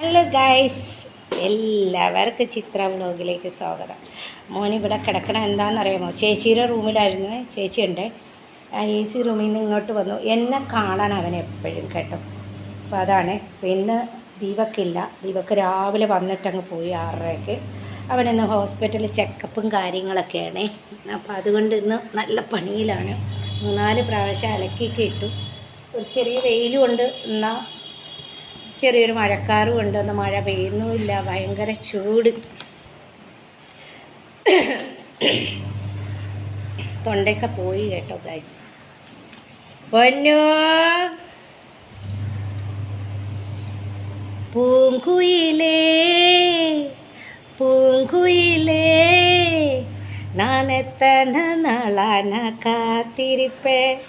Hello guys എല്ലാവർക്കും ചിത്ര വ്ലോഗിലേക്ക് സ്വാഗതം. ഇവിടെ കിടക്കണ എന്താണെന്നറിയാമോ? ചേച്ചിയുടെ റൂമിലായിരുന്നു ചേച്ചി എ സി റൂമിൽ നിന്ന് ഇങ്ങോട്ട് വന്നു. എന്നെ കാണാൻ അവൻ എപ്പോഴും കേട്ടോ. അപ്പോൾ അതാണ്. ഇന്ന് ദീപക്കില്ല ദീപക്ക് രാവിലെ വന്നിട്ടങ്ങ് പോയി ആറരയ്ക്ക്. അവനിന്ന് ഹോസ്പിറ്റലിൽ ചെക്കപ്പും കാര്യങ്ങളൊക്കെയാണ്. അപ്പോൾ അതുകൊണ്ട് ഇന്ന് നല്ല പണിയിലാണ്. മൂന്നാൽ പ്രാവശ്യം അലക്കിയൊക്കെ ഇട്ടു. ഒരു ചെറിയ വെയിലും ഉണ്ട്. എന്നാൽ ചെറിയൊരു മഴക്കാറും ഉണ്ട് ഒന്ന് മഴ പെയ്യുന്നുമില്ല ഭയങ്കര ചൂട് തൊണ്ടയൊക്കെ പോയി കേട്ടോ ഗൈസ് പൊന്നു പൂങ്കുയിലേ പൂങ്കുയിലേ நான் எத்தனை நாளான காத்திருப்பேன்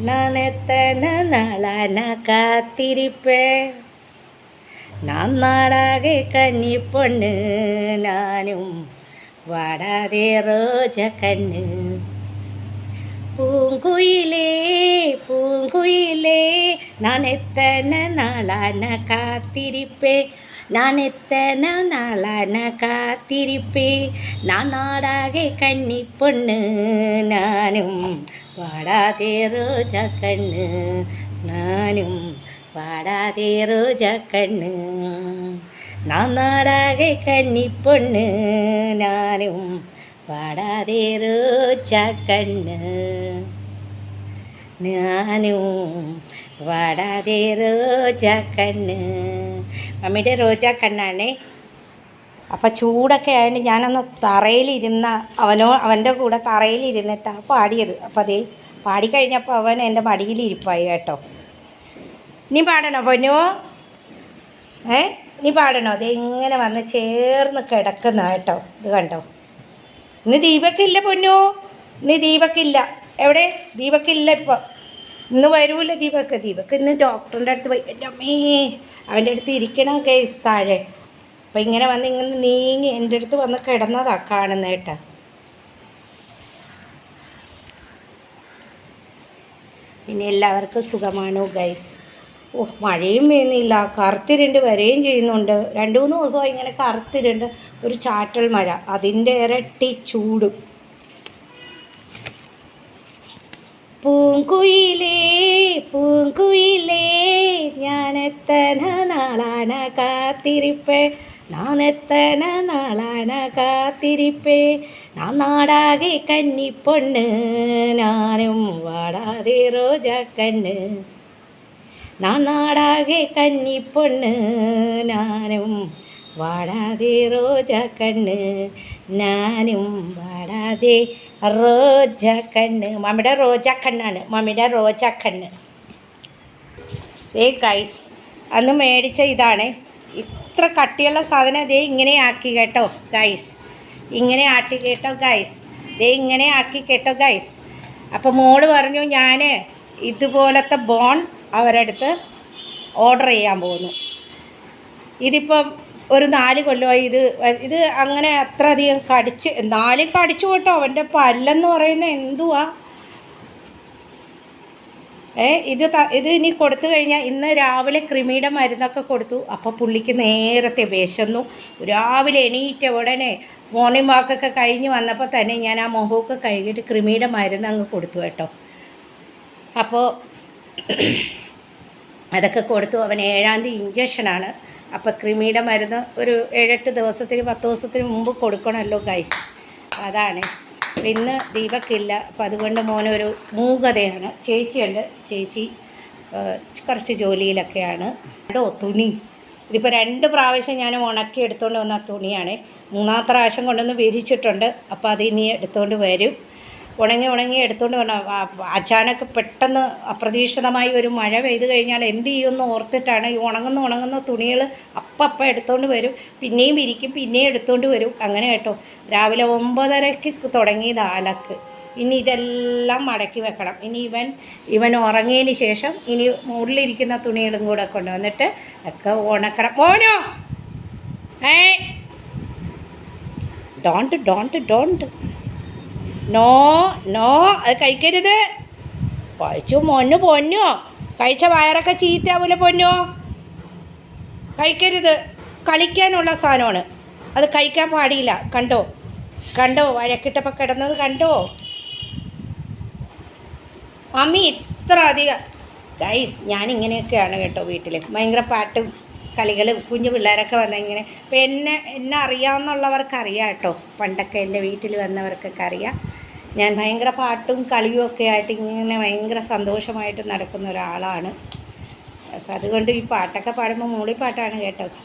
ನಾನೆತ್ತನ ನಳನ കാത്തിരിപ്പേ നന്നാളാകെ കന്നിപ്പൊണ്ണ് നാനും വാടാതെ റോജ കണ്ണ് പൂങ്കുയിലേ പൂങ്കുയിലേ നാനെത്തന നാളാണ് കാത്തിരിപ്പേ நான் எத்தனை நாளான காத்திருப்பேன் நான் எத்தனை நாளான காத்திருப்பேன் நான் நாடாக கன்னி பொண்ணு நானும் வாடாதே ரோஜா கண்ணு நானும் வாடாதே ரோஜா கண்ணு நான் நாடாக கன்னி பொண்ணு நானும் വാടാതെ റോജ കണ്ണ് ഞാനും വാടാതെ റോജ കണ്ണ് മമ്മിയുടെ റോജാ കണ്ണാണേ. അപ്പം ചൂടൊക്കെ ആയതുകൊണ്ട് ഞാനന്ന് തറയിലിരുന്ന അവനോ അവന്റെ കൂടെ തറയിലിരുന്നിട്ടാണ് പാടിയത്. അപ്പം അതേ പാടിക്കഴിഞ്ഞപ്പോൾ അവൻ എന്റെ മടിയിലിരിപ്പായി കേട്ടോ. നീ പാടണോ പൊന്നോ? ഏ? നീ പാടണോ? അതേ ഇങ്ങനെ വന്ന് ചേർന്ന് കിടക്കുന്ന കേട്ടോ. ഇത് കണ്ടോ? ഇന്ന് ദീപക്കില്ല പൊന്നോ? ഇന്ന് ദീപക്കില്ല. എവിടെ? ദീപക്കില്ല ഇപ്പോൾ ഇന്ന് വരൂല ദീപക്ക് ദീപക്ക് ഇന്ന് ഡോക്ടറിന്റെ അടുത്ത് പോയി. എന്റെ അമ്മേ അവന്റെ അടുത്ത് ഇരിക്കണം കേസ് താഴെ? അപ്പം ഇങ്ങനെ വന്ന് ഇങ്ങനെ നീങ്ങി എന്റെ അടുത്ത് വന്ന് കിടന്നതാ കാണുന്ന കേട്ടാ. പിന്നെ എല്ലാവർക്കും സുഖമാണോ ഗൈസ് ഓ മഴയും പെയ്യുന്നില്ല. കറുത്തിരുണ്ട് വരെയും ചെയ്യുന്നുണ്ട്. രണ്ട് മൂന്ന് ദിവസമായി ഇങ്ങനെ കറുത്തിരുണ്ട്. ഒരു ചാറ്റൽ മഴ. അതിന്റെ ഇരട്ടി ചൂടും. പൂങ്കുയിലേ പൂങ്കുയിലേ ഞാനെത്തന നാളാന കാത്തിരിപ്പേ. നാനെത്തന നാളാന കാത്തിരിപ്പേ. നാ നാടാകെ കന്നിപ്പൊണ്ണ് ഞാനും വാടാതെ റോജാക്കണ്ണ്. നാ നാടാകെ കന്നിപ്പൊണ്ണ് ഞാനും വാടാതെ റോജാക്കണ്ണ്. ഞാനും വാടാതെ റോജ കണ്ണ്. മമ്മിയുടെ റോജ കണ്ണാണ്. മമ്മിയുടെ റോജ കണ്ണ്. ഏ ഗൈസ് അന്ന് മേടിച്ച ഇതാണ്. ഇത്ര കട്ടിയുള്ള സാധനം ദേ ഇങ്ങനെ ആക്കി കേട്ടോ ഗൈസ് ഇങ്ങനെ ആട്ടി കേട്ടോ ഗൈസ് ദേ ഇങ്ങനെ ആക്കി കേട്ടോ ഗൈസ് അപ്പോൾ മോൾ പറഞ്ഞു ഞാൻ ഇതുപോലത്തെ ബോൺ അവരടുത്ത് ഓർഡർ ചെയ്യാൻ പോകുന്നു. ഇതിപ്പം ഒരു നാല് കൊല്ലമായി ഇത് ഇത് അങ്ങനെ അത്ര അധികം കടിച്ച് എന്നാലും കടിച്ചു കേട്ടോ അവന്റെ പല്ലെന്ന് പറയുന്നത് എന്തുവാ? ഏ ഇത് ഇത് ഇനി കൊടുത്തു കഴിഞ്ഞാൽ ഇന്ന് രാവിലെ കൃമിയുടെ മരുന്നൊക്കെ കൊടുത്തു. അപ്പോൾ പുള്ളിക്ക് നേരത്തെ വിശന്നു. രാവിലെ എണീറ്റ ഉടനെ മോർണിംഗ് വാക്കൊക്കെ കഴിഞ്ഞ് വന്നപ്പോൾ തന്നെ ഞാൻ ആ മുഖമൊക്കെ കഴുകിയിട്ട് കൃമിയുടെ മരുന്ന് അങ്ങ് കൊടുത്തു കേട്ടോ. അപ്പോൾ അതൊക്കെ കൊടുത്തു. അവൻ ഏഴാം തീയതി ഇഞ്ചക്ഷനാണ് അപ്പോൾ കൃമിയുടെ മരുന്ന് ഒരു ഏഴെട്ട് ദിവസത്തിന് പത്ത് ദിവസത്തിന് മുമ്പ് കൊടുക്കണമല്ലോ ഗൈസ് അതാണ്. ഇന്ന് ദീപക്കില്ല അപ്പം അതുകൊണ്ട് മോനൊരു മൂകതയാണ്. ചേച്ചിയുണ്ട്. ചേച്ചി കുറച്ച് ജോലിയിലൊക്കെയാണ്. ഓ തുണി. ഇതിപ്പോൾ രണ്ട് പ്രാവശ്യം ഞാൻ ഉണക്കി എടുത്തുകൊണ്ട് വന്ന തുണിയാണ്. മൂന്നാമത്തെ പ്രാവശ്യം കൊണ്ടുവന്ന് വിരിച്ചിട്ടുണ്ട്. അപ്പോൾ അത് ഇനി എടുത്തുകൊണ്ട് വരും. ഉണങ്ങി ഉണങ്ങി എടുത്തുകൊണ്ട് വേണം അച്ചാനക്ക് പെട്ടെന്ന് അപ്രതീക്ഷിതമായി ഒരു മഴ പെയ്ത് കഴിഞ്ഞാൽ എന്ത് ചെയ്യുമെന്ന് ഓർത്തിട്ടാണ് ഈ ഉണങ്ങുന്ന ഉണങ്ങുന്ന തുണികൾ അപ്പം അപ്പം എടുത്തുകൊണ്ട് വരും. പിന്നെയും വിരിക്കും പിന്നെയും എടുത്തുകൊണ്ട് വരും. അങ്ങനെ കേട്ടോ. രാവിലെ ഒമ്പതരയ്ക്ക് തുടങ്ങിയത് അലക്ക്. ഇനി ഇതെല്ലാം മടക്കി വെക്കണം. ഇനി ഇവൻ ഇവൻ ഉറങ്ങിയതിന് ശേഷം ഇനി മുകളിലിരിക്കുന്ന തുണികളും കൂടെ കൊണ്ടുവന്നിട്ട് ഒക്കെ ഉണക്കണം. ഓനോ ഏ don't don't don't. No no അത് കഴിക്കരുത്. കഴിച്ചു മൊന്നു പൊന്നോ. കഴിച്ച വയറൊക്കെ ചീത്തയാവൂല പൊന്നോ? കഴിക്കരുത്. കളിക്കാനുള്ള സാധനമാണ്. അത് കഴിക്കാൻ പാടില്ല കണ്ടോ? കണ്ടോ? വഴക്കിട്ടപ്പോൾ കിടന്നത് കണ്ടോ? മമ്മി ഇത്ര അധികം ഗൈസ് ഞാനിങ്ങനെയൊക്കെയാണ് കേട്ടോ വീട്ടിൽ ഭയങ്കര പാട്ടും കളികളും കുഞ്ഞു പിള്ളേരൊക്കെ വന്ന ഇങ്ങനെ ഇപ്പം എന്നെ എന്നെ കേട്ടോ. പണ്ടൊക്കെ എന്റെ വീട്ടിൽ വന്നവർക്കൊക്കെ അറിയാം. ഞാൻ ഭയങ്കര പാട്ടും കളിയും ഒക്കെ ആയിട്ട് ഇങ്ങനെ ഭയങ്കര സന്തോഷമായിട്ട് നടക്കുന്ന ഒരാളാണ്. അപ്പം അതുകൊണ്ട് ഈ പാട്ടൊക്കെ പാടുമ്പോൾ മൂളിപ്പാട്ടാണ് കേട്ടത്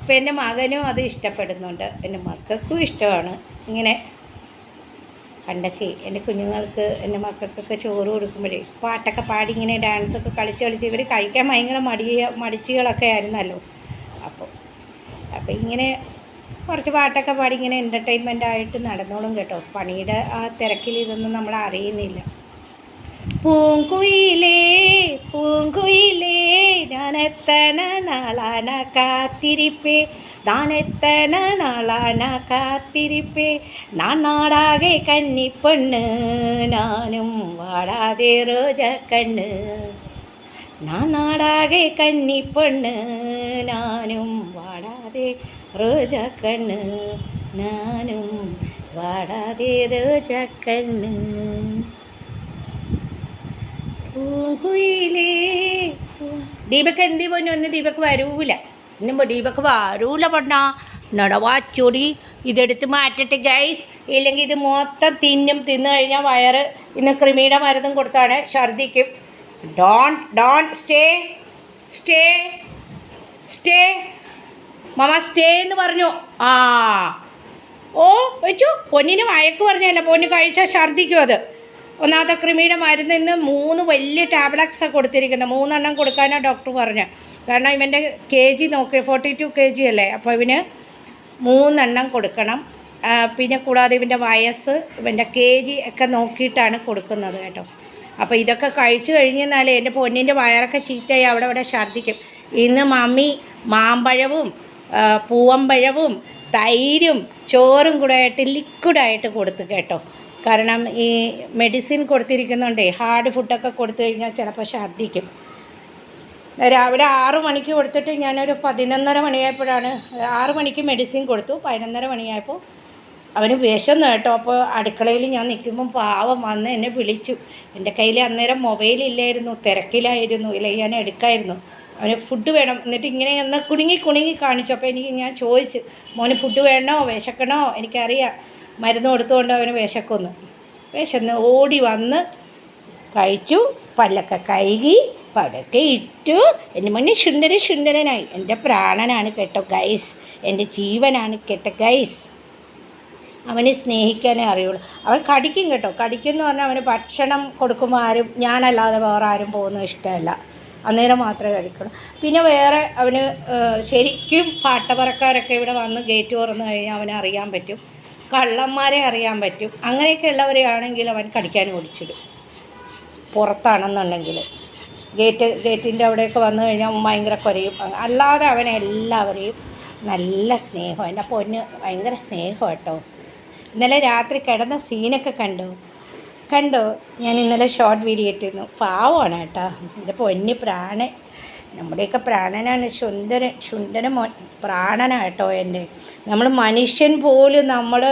ഇപ്പം എന്റെ മകനും അത് ഇഷ്ടപ്പെടുന്നുണ്ട്. എന്റെ മക്കൾക്കും ഇഷ്ടമാണ്. ഇങ്ങനെ പണ്ടൊക്കെ എന്റെ കുഞ്ഞുങ്ങൾക്ക് എന്റെ മക്കൾക്കൊക്കെ ചോറ് കൊടുക്കുമ്പോഴേ പാട്ടൊക്കെ പാടി ഇങ്ങനെ ഡാൻസൊക്കെ കളിച്ച് കളിച്ച് ഇവർ കഴിക്കാൻ ഭയങ്കര മടിയ മടിച്ചുകളൊക്കെ ആയിരുന്നല്ലോ. അപ്പോൾ അപ്പോൾ ഇങ്ങനെ കുറച്ച് പാട്ടൊക്കെ പാടി ഇങ്ങനെ എന്റർടൈൻമെന്റ് ആയിട്ട് നടന്നോളും കേട്ടോ. പണിയുടെ ആ തിരക്കിൽ ഇതൊന്നും നമ്മൾ അറിയുന്നില്ല. പൂങ്കുയിലേ പൂങ്കുയിലേ ഞാനെത്തന നാളാന കാത്തിരിപ്പേ താനെത്തന നാളാന കാത്തിരിപ്പേ. നാടാകെ കന്നിപ്പെണ്ണ് നാനും വാടാതെ റോജക്കണ്ണ് നാടാകെ കന്നിപ്പെണ്ണ് നാനും വാടാതെ റോജാക്കണ്ണ് ഞാനും വാടാതെ റോജാക്കണ്ണ്. ദീപക്ക് എന്ത് പോന്നു? ഒന്ന് ദീപക്ക് വരൂല. ഇന്നുമ്പോൾ ദീപക്ക് വരൂല പണ്ടാ നടവാച്ചൊടി ഇതെടുത്ത് മാറ്റിട്ട് ഗൈസ് ഇല്ലെങ്കിൽ ഇത് മൊത്തം തിന്നും തിന്നു കഴിഞ്ഞാൽ വയറ് ഇന്ന് ക്രിമീടെ മരുന്നും കൊടുത്താണ് ഛർദിക്കും. Don't don't stay stay stay മമ സ്റ്റേ എന്ന് പറഞ്ഞു. ആ. ഓ വെച്ചു. പൊന്നിന് വഴക്ക് പറഞ്ഞല്ല പൊന്ന് കഴിച്ചാൽ ഛർദ്ദിക്കും അത്. ഒന്നാമത്തെ കൃമിയുടെ മരുന്ന് ഇന്ന് മൂന്ന് വലിയ ടാബ്ലറ്റ്സാണ് കൊടുത്തിരിക്കുന്നത്. മൂന്നെണ്ണം കൊടുക്കാനാണ് ഡോക്ടർ പറഞ്ഞത്. കാരണം ഇവന്റെ കെ ജി നോക്കി ഫോർട്ടി ടു കെ ജി അല്ലേ? അപ്പോൾ ഇവന് മൂന്നെണ്ണം കൊടുക്കണം. പിന്നെ കൂടാതെ ഇവന്റെ വയസ്സ് ഇവന്റെ കെ ജി ഒക്കെ നോക്കിയിട്ടാണ് കൊടുക്കുന്നത് കേട്ടോ. അപ്പോൾ ഇതൊക്കെ കഴിച്ചു കഴിഞ്ഞെന്നാലേ എന്റെ പൊന്നിന്റെ വയറൊക്കെ ചീത്തയായി അവിടെ അവിടെ ഛർദ്ദിക്കും. ഇന്ന് മമ്മി മാമ്പഴവും പൂവമ്പഴവും തൈരും ചോറും കൂടെ ആയിട്ട് ലിക്വിഡായിട്ട് കൊടുത്ത് കേട്ടോ. കാരണം ഈ മെഡിസിൻ കൊടുത്തിരിക്കുന്നുണ്ടേ ഹാർഡ് ഫുഡൊക്കെ കൊടുത്തു കഴിഞ്ഞാൽ ചിലപ്പോൾ ഛർദ്ദിക്കും. രാവിലെ ആറ് മണിക്ക് കൊടുത്തിട്ട് ഞാനൊരു പതിനൊന്നര മണിയായപ്പോഴാണ് ആറ് മണിക്ക് മെഡിസിൻ കൊടുത്തു. പതിനൊന്നര മണിയായപ്പോൾ അവന് വിശന്ന് കേട്ടോ. അപ്പോൾ അടുക്കളയിൽ ഞാൻ നിൽക്കുമ്പം പാവം വന്ന് എന്നെ വിളിച്ചു. എന്റെ കയ്യിൽ അന്നേരം മൊബൈലില്ലായിരുന്നു തിരക്കിലായിരുന്നു ഇല്ല ഞാൻ എടുക്കായിരുന്നു. അവന് ഫുഡ് വേണം. എന്നിട്ട് ഇങ്ങനെ ഒന്ന് കുണുങ്ങി കുണുങ്ങി കാണിച്ചു. അപ്പോൾ എനിക്ക് ഞാൻ ചോദിച്ചു മോന് ഫുഡ് വേണോ? വിശക്കണോ? എനിക്കറിയാം. മരുന്ന് കൊടുത്തുകൊണ്ട് അവന് വിശക്കുന്നു. വിശന്ന് ഓടി വന്ന് കഴിച്ചു. പല്ലൊക്കെ കഴുകി പടക്കെ ഇട്ടു. എന്റെ മുന്നേ സുന്ദര സുന്ദരനായി. എന്റെ പ്രാണനാണ് കേട്ടോ ഗൈസ് എന്റെ ജീവനാണ് കേട്ടോ ഗൈസ് അവനെ സ്നേഹിക്കാനേ അറിയുള്ളൂ. അവൻ കടിക്കും കേട്ടോ. കടിക്കുമെന്ന് പറഞ്ഞാൽ അവന് ഭക്ഷണം കൊടുക്കുമ്പോൾ ആരും ഞാനല്ലാതെ വേറെ ആരും പോകുന്നത് ഇഷ്ടമല്ല. അന്നേരം മാത്രമേ കഴിക്കുള്ളൂ. പിന്നെ വേറെ അവന് ശരിക്കും പാട്ടപ്പറക്കാരൊക്കെ ഇവിടെ വന്ന് ഗേറ്റ് തുറന്നു കഴിഞ്ഞാൽ അവനെ അറിയാൻ പറ്റും. കള്ളന്മാരെ അറിയാൻ പറ്റും. അങ്ങനെയൊക്കെ ഉള്ളവരെയാണെങ്കിൽ അവൻ കടിക്കാൻ ഓടിച്ചിടും. പുറത്താണെന്നുണ്ടെങ്കിൽ. ഗേറ്റ് ഗേറ്റിന്റെ അവിടെയൊക്കെ വന്നു കഴിഞ്ഞാൽ ഭയങ്കര കുരയും. അല്ലാതെ അവനെ എല്ലാവരെയും നല്ല സ്നേഹം. എന്റെ പൊന്ന് ഭയങ്കര സ്നേഹം കേട്ടോ. ഇന്നലെ രാത്രി കിടന്ന സീനൊക്കെ കണ്ടു? കണ്ടോ? ഞാൻ ഇന്നലെ ഷോർട്ട് വീഡിയോ ഇട്ടിരുന്നു. പാവമാണ് കേട്ടോ. ഇത് പൊന്നി പ്രാണൻ. നമ്മുടെയൊക്കെ പ്രാണനാണ്. സുന്ദരൻ സുന്ദരൻ മോ പ്രാണനാണ് കേട്ടോ എന്റെ. നമ്മൾ മനുഷ്യൻ പോലും നമ്മൾ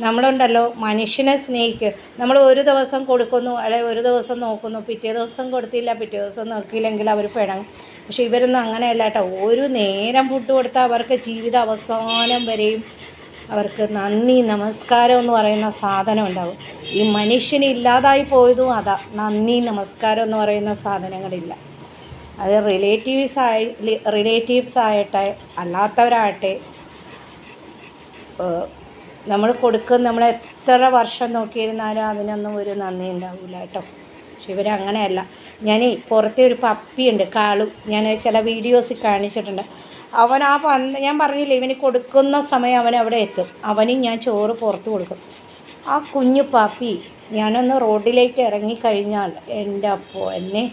നമ്മളുണ്ടല്ലോ മനുഷ്യനെ സ്നേഹിക്കുക. നമ്മൾ ഒരു ദിവസം കൊടുക്കുന്നു അല്ലെ ഒരു ദിവസം നോക്കുന്നു. പിറ്റേ ദിവസം കൊടുത്തില്ല പിറ്റേ ദിവസം നോക്കിയില്ലെങ്കിൽ അവർ പിണങ്ങും. പക്ഷെ ഇവരൊന്നും അങ്ങനെയല്ല കേട്ടോ. ഒരു നേരം ഫുഡ് കൊടുത്താൽ അവർക്ക് ജീവിത അവസാനം വരെയും അവർക്ക് നന്ദി നമസ്കാരം എന്ന് പറയുന്ന സാധനം ഉണ്ടാവും. ഈ മനുഷ്യന് ഇല്ലാതായി പോയതും അതാ. നന്ദി നമസ്കാരം എന്ന് പറയുന്ന സാധനങ്ങളില്ല. അത് റിലേറ്റീവ്സ് ആയി റിലേറ്റീവ്സ് ആയിട്ടെ അല്ലാത്തവരാകട്ടെ നമ്മൾ കൊടുക്കുന്ന നമ്മൾ എത്ര വർഷം നോക്കിയിരുന്നാലും അതിനൊന്നും ഒരു നന്ദി ഉണ്ടാവില്ല കേട്ടോ. പക്ഷെ ഇവരങ്ങനെയല്ല ഞാൻ പുറത്തെ ഒരു പപ്പിയുണ്ട് കാളും. ഞാൻ ചില വീഡിയോസിൽ കാണിച്ചിട്ടുണ്ട്. അവൻ ആ പന്ത് ഞാൻ പറഞ്ഞില്ലേ ഇവന് കൊടുക്കുന്ന സമയം അവൻ അവിടെ എത്തും. അവനും ഞാൻ ചോറ് പുറത്ത് കൊടുക്കും. ആ കുഞ്ഞു പാപ്പി ഞാനൊന്ന് റോഡിലേക്ക് ഇറങ്ങിക്കഴിഞ്ഞാൽ എന്റെ അപ്പോ എന്നെ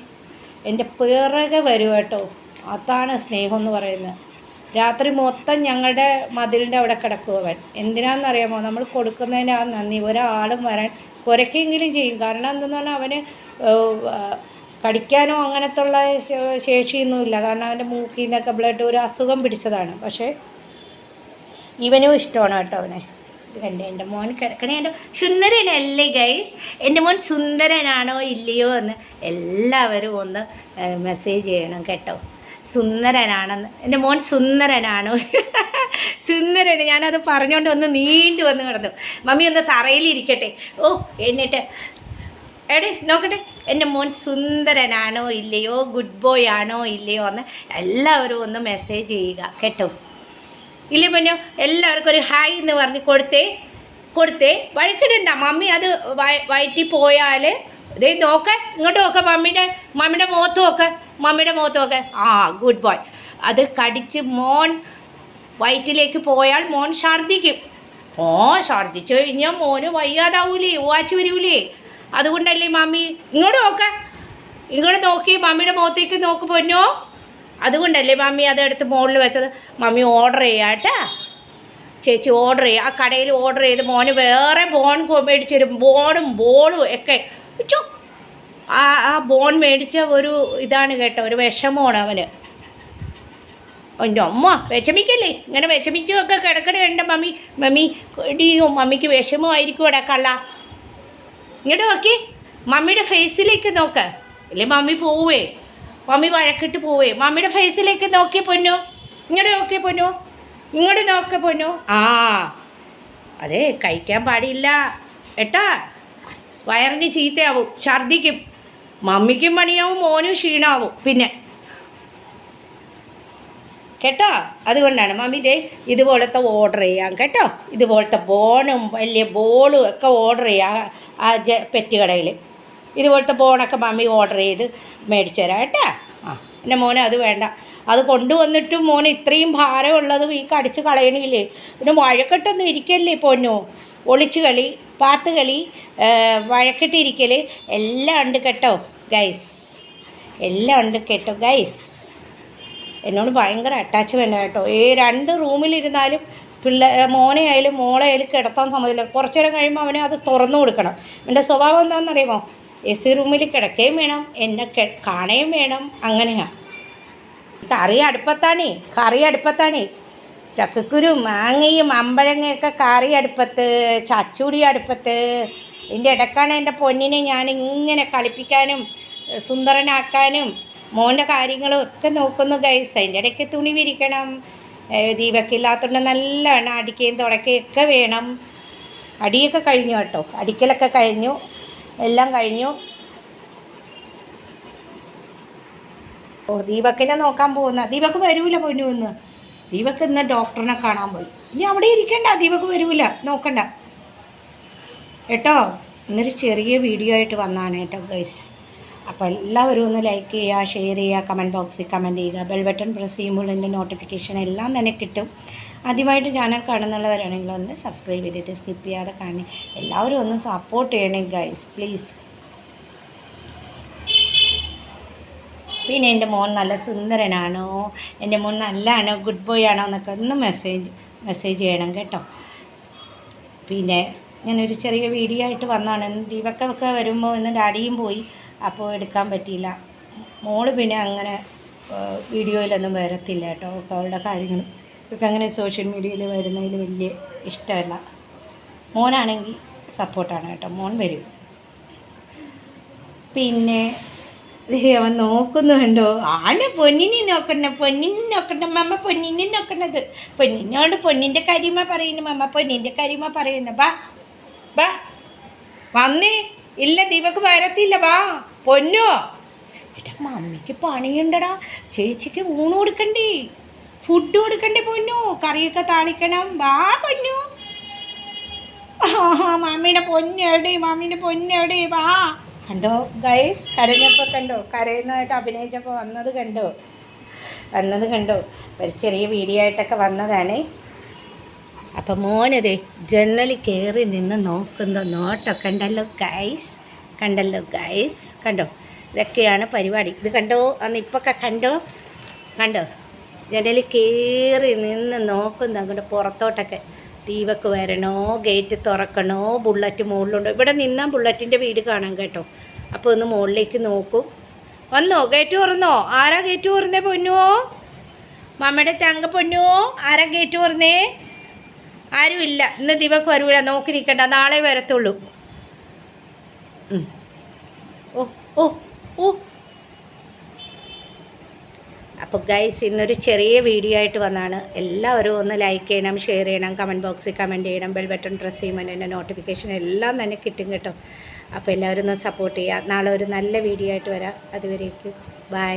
എന്റെ പിറകെ വരും കേട്ടോ. അതാണ് സ്നേഹം എന്ന് പറയുന്നത്. രാത്രി മൊത്തം ഞങ്ങളുടെ മതിലിന്റെ അവിടെ കിടക്കും അവൻ. എന്തിനാണെന്നറിയാമോ? നമ്മൾ കൊടുക്കുന്നതിന്റെ ആ നന്ദി. ഒരാളും വരാൻ കുരക്കെങ്കിലും ചെയ്യും. കാരണം എന്തെന്ന് പറഞ്ഞാൽ അവന് കടിക്കാനോ അങ്ങനത്തുള്ള ശേഷിയൊന്നും ശേഷിയൊന്നുമില്ല. കാരണം അവന്റെ മൂക്കിൽ നിന്നൊക്കെ ബ്ലഡ് ഒരു അസുഖം പിടിച്ചതാണ്. പക്ഷേ ഇവനും ഇഷ്ടമാണ് കേട്ടോ അവനെ. കണ്ടേ എന്റെ മോൻ കിടക്കണേ. എന്റെ സുന്ദരനല്ലേ ഗൈസ്? എന്റെ മോൻ സുന്ദരനാണോ ഇല്ലയോ എന്ന് എല്ലാവരും ഒന്ന് മെസ്സേജ് ചെയ്യണം കേട്ടോ. സുന്ദരനാണെന്ന്. എന്റെ മോൻ സുന്ദരനാണോ? സുന്ദരന് ഞാനത് പറഞ്ഞുകൊണ്ട് ഒന്ന് നീണ്ടു വന്ന് കിടന്നു. മമ്മി ഒന്ന് തറയിലിരിക്കട്ടെ. ഓ എന്നിട്ട് എടേ നോക്കട്ടെ. എന്റെ മോൻ സുന്ദരനാണോ ഇല്ലയോ ഗുഡ് ബോയ് ആണോ ഇല്ലയോ എന്ന് എല്ലാവരും ഒന്ന് മെസ്സേജ് ചെയ്യുക കേട്ടോ? ഇല്ലേ പൊന്നോ? എല്ലാവർക്കും ഒരു ഹായ് എന്ന് പറഞ്ഞ് കൊടുത്തേ കൊടുത്തേ. വഴിക്കിടണ്ട മമ്മി അത് വയ- വയറ്റി പോയാൽ ഇതേ നോക്ക ഇങ്ങോട്ട് നോക്ക മമ്മിയുടെ മമ്മിയുടെ മുഖത്ത് നോക്ക മമ്മിയുടെ മുഖത്ത് നോക്ക. ആ ഗുഡ് ബോയ് അത് കടിച്ച് മോൻ വയറ്റിലേക്ക് പോയാൽ മോൻ ഛർദ്ദിക്കും. ഓ ഛർദ്ദിച്ചു കഴിഞ്ഞാൽ മോന് വയ്യാതാവൂലേ വാച്ച് വരൂലേ. അതുകൊണ്ടല്ലേ മാമി? ഇങ്ങോട്ട് നോക്ക. ഇങ്ങോട്ട് നോക്കി മമ്മിയുടെ മുഖത്തേക്ക് നോക്ക് പൊന്നോ. അതുകൊണ്ടല്ലേ മമ്മി അതെടുത്ത് മുകളിൽ വെച്ചത്? മമ്മി ഓർഡർ ചെയ്യാട്ടാ ചേച്ചി ഓർഡർ ചെയ്യുക ആ കടയിൽ ഓർഡർ ചെയ്ത് മോന് വേറെ ബോൺ മേടിച്ച് തരും ബോണും ബോളും ഒക്കെ. ചോ. ആ ആ ബോൺ മേടിച്ച ഒരു ഇതാണ് കേട്ടോ ഒരു വിഷമമാണ് അവന്. എന്റെ അമ്മ വിഷമിക്കല്ലേ? ഇങ്ങനെ വിഷമിച്ചൊക്കെ കിടക്കണ എന്റെ മമ്മി മമ്മി എടിയോ മമ്മിക്ക് വിഷമമായിരിക്കും ഇവിടെ കള്ള. ഇങ്ങോട്ട് നോക്കി. മമ്മിയുടെ ഫേസിലേക്ക് നോക്ക്. അല്ലെ മമ്മി പോവേ. മമ്മി വഴക്കിട്ട് പോവേ. മമ്മിയുടെ ഫേസിലേക്ക് നോക്കി പൊന്നു. ഇങ്ങോട്ട് നോക്കി പൊന്നു. ഇങ്ങോട്ട് നോക്ക പൊന്നു. ആ. അതെ കഴിക്കാൻ പാടില്ല. ഏട്ടാ വയറിന് ചീത്തയാവും. ഛർദിക്കും. മമ്മിക്കും പണിയാവും മോനും ക്ഷീണമാവും പിന്നെ കേട്ടോ? അതുകൊണ്ടാണ് മമ്മി ദേ ഇതുപോലത്തെ ഓർഡർ ചെയ്യാം കേട്ടോ? ഇതുപോലത്തെ ബോണും വലിയ ബോളും ഒക്കെ ഓർഡർ ചെയ്യാം ആ ജ പെറ്റ് കടയിൽ ഇതുപോലത്തെ ബോണൊക്കെ മമ്മി ഓർഡർ ചെയ്ത് മേടിച്ചു തരാം കേട്ടോ? ആ എന്റെ മോനെ അത് വേണ്ട. അത് കൊണ്ടുവന്നിട്ടും മോന് ഇത്രയും ഭാരമുള്ളതും ഈ കടിച്ച് കളയണില്ലേ? പിന്നെ വഴക്കെട്ടൊന്നും ഇരിക്കല്ലേ പൊന്നു? ഒളിച്ചു കളി പാത്ത് കളി വഴക്കിട്ടിരിക്കൽ എല്ലാം ഉണ്ട് കേട്ടോ ഗൈസ് എല്ലാം ഉണ്ട് കേട്ടോ ഗൈസ് എന്നോട് ഭയങ്കര അറ്റാച്ച്മെന്റ് ആയിട്ടോ ഈ രണ്ട് റൂമിലിരുന്നാലും പിള്ളേ മോനെ ആയാലും മോളെ ആയാലും കിടത്താൻ സമ്മതില്ല. കുറച്ചു നേരം കഴിയുമ്പോൾ അവനെ അത് തുറന്നു കൊടുക്കണം. എന്റെ സ്വഭാവം എന്താണെന്നറിയുമോ? എ സി റൂമിൽ കിടക്കുകയും വേണം എന്നെ കാണുകയും വേണം. അങ്ങനെയാണ് കറി അടുപ്പത്താണേ കറി അടുപ്പത്താണേ. ചക്കക്കുരു മാങ്ങയും അമ്പഴങ്ങയൊക്കെ കറി അടുപ്പത്ത് ചച്ചൂടി അടുപ്പത്ത്. ഇതിന്റെ ഇടക്കാണ് എന്റെ പൊന്നിനെ ഞാൻ ഇങ്ങനെ കളിപ്പിക്കാനും സുന്ദരനാക്കാനും മോന്റെ കാര്യങ്ങൾ ഒക്കെ നോക്കുന്നു ഗൈസ് അതിന്റെ ഇടയ്ക്ക് തുണി വിരിക്കണം. ദീപക്കില്ലാത്തതുകൊണ്ട് നല്ലവണ്ണം അടിക്കുകയും തുടക്കുകയും ഒക്കെ വേണം. അടിയൊക്കെ കഴിഞ്ഞു കേട്ടോ. അടിക്കലൊക്കെ കഴിഞ്ഞു. എല്ലാം കഴിഞ്ഞു. ഓ ദീപക്കിനെ നോക്കാൻ പോകുന്ന ദീപക്ക് വരൂല പൊന്നു ഇന്ന്. ദീപക്ക് ഇന്ന് ഡോക്ടറിനെ കാണാൻ പോയി. ഇനി അവിടെ ഇരിക്കണ്ട ദീപക്ക് വരൂല. നോക്കണ്ട. കേട്ടോ? ഇന്നൊരു ചെറിയ വീഡിയോ ആയിട്ട് വന്നതാണ് കേട്ടോ ഗൈസ് അപ്പോൾ എല്ലാവരും ഒന്ന് ലൈക്ക് ചെയ്യുക ഷെയർ ചെയ്യുക കമന്റ് ബോക്സിൽ കമന്റ് ചെയ്യുക. ബെൽ ബട്ടൺ പ്രസ് ചെയ്യുമ്പോൾ എന്റെ നോട്ടിഫിക്കേഷൻ എല്ലാം തന്നെ കിട്ടും. ആദ്യമായിട്ട് ചാനൽ കാണുന്നുള്ളവരാണെങ്കിൽ ഒന്ന് സബ്സ്ക്രൈബ് ചെയ്തിട്ട് സ്കിപ്പ് ചെയ്യാതെ കാണി. എല്ലാവരും ഒന്ന് സപ്പോർട്ട് ചെയ്യണേ ഗൈസ് പ്ലീസ് പിന്നെ എന്റെ മോൻ നല്ല സുന്ദരനാണോ? എന്റെ മോൻ നല്ലതാണോ ഗുഡ് ബോയ് ആണോ എന്നൊക്കെ ഒന്ന് മെസ്സേജ് മെസ്സേജ് ചെയ്യണം കേട്ടോ. പിന്നെ ഞാനൊരു ചെറിയ വീഡിയോ ആയിട്ട് വന്നതാണ്. ദീപക്കൊക്കെ വരുമ്പോൾ ഇന്ന് ഡാഡിയും പോയി. അപ്പോൾ എടുക്കാൻ പറ്റിയില്ല. മോൾ പിന്നെ അങ്ങനെ വീഡിയോയിലൊന്നും വരത്തില്ല കേട്ടോ. അവളുടെ കാര്യങ്ങൾ ഇപ്പം അങ്ങനെ സോഷ്യൽ മീഡിയയിൽ വരുന്നതിൽ വലിയ ഇഷ്ടമല്ല. മോനാണെങ്കിൽ സപ്പോർട്ടാണ് കേട്ടോ. മോൻ വരും. പിന്നെ അവൻ നോക്കുന്നുണ്ടോ ആണ് പൊന്നിനെ നോക്കണ്ട പൊന്നിനെ നോക്കണ്ട മമ്മ പൊന്നിനെ നോക്കണത്. പൊന്നിനോട് പൊന്നിന്റെ കാര്യമാണ് പറയുന്നു മമ്മ പൊന്നിന്റെ കാര്യമാണ് പറയുന്നു. ബാ ബാ വന്നേ. ഇല്ല ദീപക്ക് വരത്തില്ല വാ പൊന്നോ. എടാ മമ്മിക്ക് പണിയുണ്ടടാ. ചേച്ചിക്ക് ഊണ് കൊടുക്കണ്ടേ. ഫുഡ് കൊടുക്കണ്ടേ പൊന്നു. കറിയൊക്കെ താളിക്കണം. വാ പൊന്നു. ആ മാമീനെ പൊന്നെവിടെ മമ്മീനെ പൊന്നെവിടെ വാ. കണ്ടോ ഗൈസ് കരഞ്ഞപ്പോൾ കണ്ടോ കരയുന്നതായിട്ട് അഭിനയിച്ചപ്പോൾ വന്നത് കണ്ടോ? വന്നത് കണ്ടോ? ഒരു ചെറിയ വീഡിയോ ആയിട്ടൊക്കെ വന്നതാണ്. അപ്പം മോനതേ ജനലിൽ കയറി നിന്ന് നോക്കുന്ന നോട്ടോ കണ്ടല്ലോ ഗൈസ് കണ്ടല്ലോ ഗൈസ് കണ്ടോ? ഇതൊക്കെയാണ് പരിപാടി. ഇത് കണ്ടോ? അന്ന് ഇപ്പൊക്കെ കണ്ടോ? കണ്ടോ? ജനലിൽ കയറി നിന്ന് നോക്കുന്നു അങ്ങോട്ട് പുറത്തോട്ടൊക്കെ. ദീപക്ക് വരണോ ഗേറ്റ് തുറക്കണോ ബുള്ളറ്റ് മുകളിലുണ്ടോ? ഇവിടെ നിന്നാൽ ബുള്ളറ്റിന്റെ വീട് കാണാം കേട്ടോ. അപ്പോൾ ഒന്ന് മുകളിലേക്ക് നോക്കും. വന്നോ? ഗേറ്റ് തുറന്നോ? ആരാ ഗേറ്റ് തുറന്നേ പൊന്നുവോ മമ്മയുടെ തങ്ക പൊന്നുവോ ആരാ ഗേറ്റ് തുറന്നേ? ആരുമില്ല. ഇന്ന് ദിവക്ക് വരൂല. നോക്കി നിൽക്കണ്ട. നാളെ വരത്തുള്ളൂ. ഓ ഓ ഓ. അപ്പോൾ ഗൈസ് ഇന്നൊരു ചെറിയ വീഡിയോ ആയിട്ട് വന്നാണ്. എല്ലാവരും ഒന്ന് ലൈക്ക് ചെയ്യണം ഷെയർ ചെയ്യണം കമന്റ് ബോക്സിൽ കമന്റ് ചെയ്യണം ബെൽ ബട്ടൺ പ്രസ് ചെയ്യുമ്പോൾ എന്റെ നോട്ടിഫിക്കേഷൻ എല്ലാം തന്നെ കിട്ടും കേട്ടോ. അപ്പോൾ എല്ലാവരും ഒന്ന് സപ്പോർട്ട് ചെയ്യുക. നാളെ ഒരു നല്ല വീഡിയോ ആയിട്ട് വരാം. അതുവരേക്കും. ബൈ